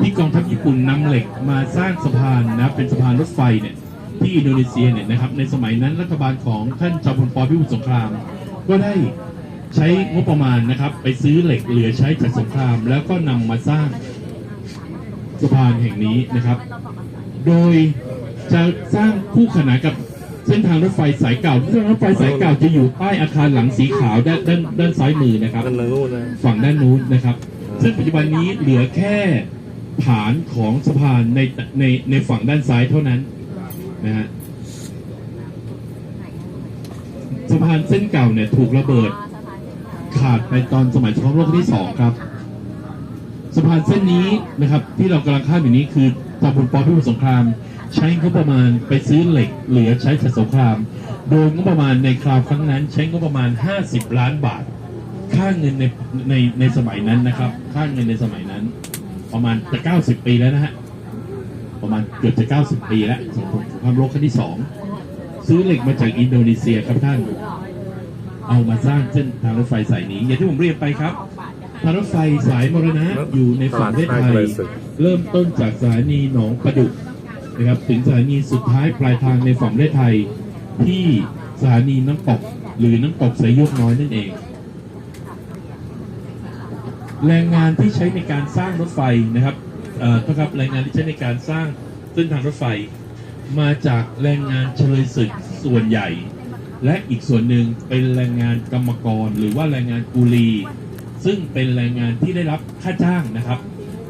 ที่กองทัพญี่ปุ่นนำเหล็กมาสร้างสะพานนะเป็นสะพานรถไฟเนี่ยที่อินโดนีเซียเนี่ยนะครับในสมัยนั้นรัฐบาลของท่านจอมพลปพิบูลสงคราม ก็ได้ใช้งบประมาณนะครับ ไปซื้อเหล็กเหลือใช้จากสงคราม แล้วก็นำมาสร้างสะพานแห่งนี้นะครับ โดยจะสร้างคู่ขนานกับเส้นทางรถไฟสายเก่าเส้นทางรถไฟสายเก่าจะอยู่ใต้อาคารหลังสีขาวด้านด้านด้านซ้ายมือนะครับนั่นนะนู่นนะฝั่งด้านนู้นนะครับ ซึ่งปัจจุบันนี้เหลือแค่ ฐานของสะพานในในในฝั่งด้านซ้ายเท่านั้นนะฮะสะพานเส้นเก่าเนี่ยถูกระเบิดขาดไปตอนสมัยสงครามโลกครั้งที่สองครับ สะพานเส้นนี้นะครับ ที่เรากำลังข้ามอยู่นี้คือตอนบนปอพิบูลสงคราม ใช้งบประมาณไปซื้อเหล็กเหลือใช้จากสงคราม โดยงบประมาณในคราวครั้งนั้น ใช้งบประมาณ 50 ล้านบาท ค่าเงินในในในสมัยนั้นนะครับ ค่าเงินในสมัยนั้น ประมาณจะ 90 ปีแล้วนะฮะ ประมาณเกือบจะ 90 ปีแล้วสงครามโลกครั้งที่สองซื้อเหล็กมาจากอินโดนีเซียครับท่าน เอามาสร้างเส้นทางรถไฟสายนี้ อย่างที่ผมเรียนไปครับทางรถไฟสายมรณะอยู่ในฝั่งประเทศไทยเริ่มต้นจากสถานีหนองประดุกนะครับ ถึงสถานีสุดท้ายปลายทางในฝั่งประเทศไทยที่สถานีน้ำตกหรือน้ำตกสายยกน้อยนั่นเอง แรงงานที่ใช้ในการสร้างรถไฟนะครับเอ่อครับแรงงานที่ใช้ในการสร้างเส้นทางรถไฟ มาจากแรงงานเฉลยศึกส่วนใหญ่ และอีกส่วนหนึ่งเป็นแรงงานกรรมกร หรือว่าแรงงานกูลี ซึ่งเป็นแรงงานที่ได้รับค่าจ้างนะครับ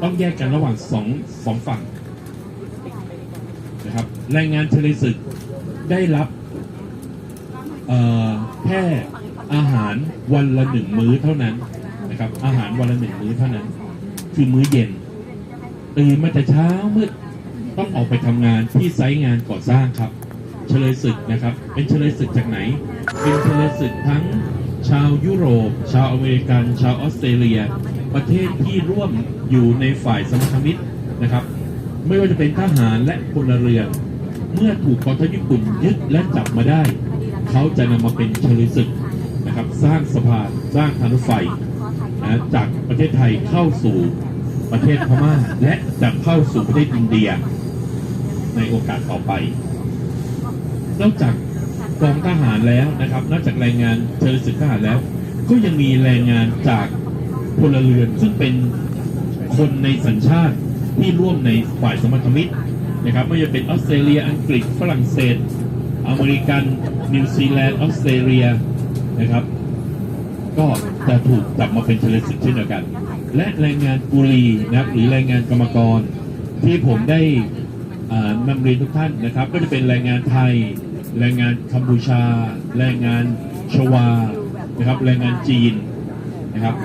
ต้องแยกกันระหว่างสองสองฝั่งนะครับแรงงานเฉลยศึกได้รับแค่อาหารวันละหนึ่งมื้อเท่านั้น นะครับ อาหารวันละหนึ่งมื้อเท่านั้น คือมื้อเย็นตื่นมาแต่เช้ามืดต้องออกไปทำงานที่ไซต์งานก่อสร้างครับ เฉลยศึกนะครับ เป็นเฉลยศึกจากไหน เป็นเฉลยศึกทั้งชาวยุโรป ชาวอเมริกัน ชาวออสเตรเลีย ประเทศที่ร่วมอยู่ในฝ่ายสมรรมิตรนะครับ ไม่ว่าจะเป็นทหารและพลเรือน เมื่อถูกกองทัพญี่ปุ่นยึดและจับมาได้ เขาจะนำมาเป็นเฉลยศึกนะครับ สร้างสะพาน สร้างทางรถไฟ นะจากประเทศไทยเข้าสู่ประเทศพม่าและจะเข้าสู่ประเทศอินเดีย ในโอกาสต่อไป นอกจากกองทหารแล้วนะครับ นอกจากแรงงานเชิญศึกทหารแล้ว ก็ยังมีแรงงานจากพลเรือนซึ่งเป็นคนในสัญชาติที่ร่วมในฝ่ายสมรรถมิตรนะครับไม่ว่าจะเป็นออสเตรเลียอังกฤษฝรั่งเศส อเมริกันนิวซีแลนด์ออสเตรเลียนะครับ ก็จะถูกจับมาเป็นเฉลยศึกเช่นเดียวกัน และแรงงานกุลีนะครับหรือแรงงานกรรมกร ที่ผมได้นำเรียนทุกท่านนะครับ ก็จะเป็นแรงงานไทย แรงงานกัมพูชา แรงงานชวานะครับแรงงานจีนนะครับ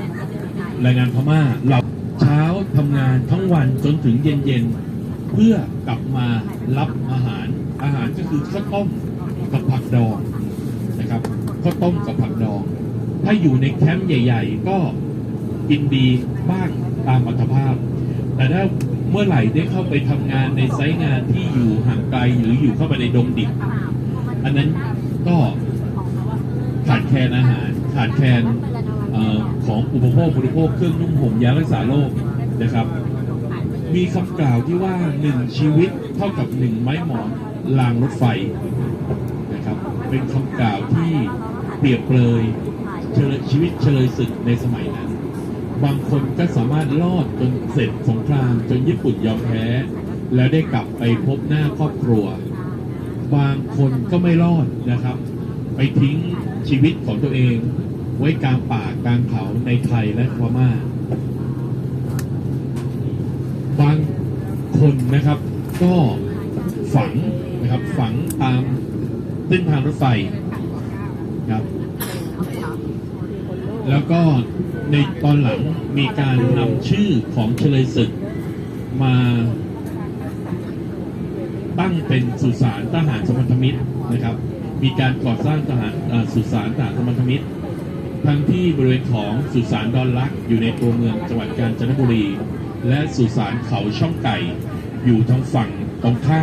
แรงงานพม่าเราเช้าทำงานทั้งวันจนถึงเย็นๆเพื่อกลับมารับอาหารอาหารก็คือข้าวต้มกับผักดองนะครับข้าวต้มกับผักดอง ถ้าอยู่ในแคมป์ใหญ่ ๆ ก็กินดีบ้างตามอัตภาพ แต่ถ้าเมื่อไหร่ได้เข้าไปทำงานในไซต์งานที่อยู่ห่างไกลหรืออยู่เข้าไปในดงดิบอันนั้นก็ขาดแคลนอาหาร ขาดแคลนอของอุปโภคบริโภคเครื่องนุ่งห่มยารักษาโรคนะครับ มีคำกล่าวที่ว่าหนึ่งชีวิตเท่ากับหนึ่งไม้หมอนรางรถไฟนะครับ เป็นคำกล่าวที่เปรียบเปรย เฉลยศึกในสมัยนั้น บางคนก็สามารถรอดจนเสร็จสงครามจนญี่ปุ่นยอมแพ้ แล้วได้กลับไปพบหน้าครอบครัว บางคนก็ไม่รอดนะครับ ไปทิ้งชีวิตของตัวเอง ไว้กลางป่ากลางเขาในไทยและพม่าบางคนนะครับก็ฝังนะครับฝังตามเส้นทางรถไฟครับ แล้วก็ในตอนหลังมีการนำชื่อของเฉลยศึก มาตั้งเป็นสุสานทหารสมรรถมิตรนะครับ มีการก่อสร้างทหารสุสานทหารสมรรถมิตร ทั้งที่บริเวณของสุสานดอนลักษ์อยู่ในตัวเมืองจังหวัดกาญจนบุรี และสุสานเขาช่องไก่อยู่ทางฝั่งตรงข้าม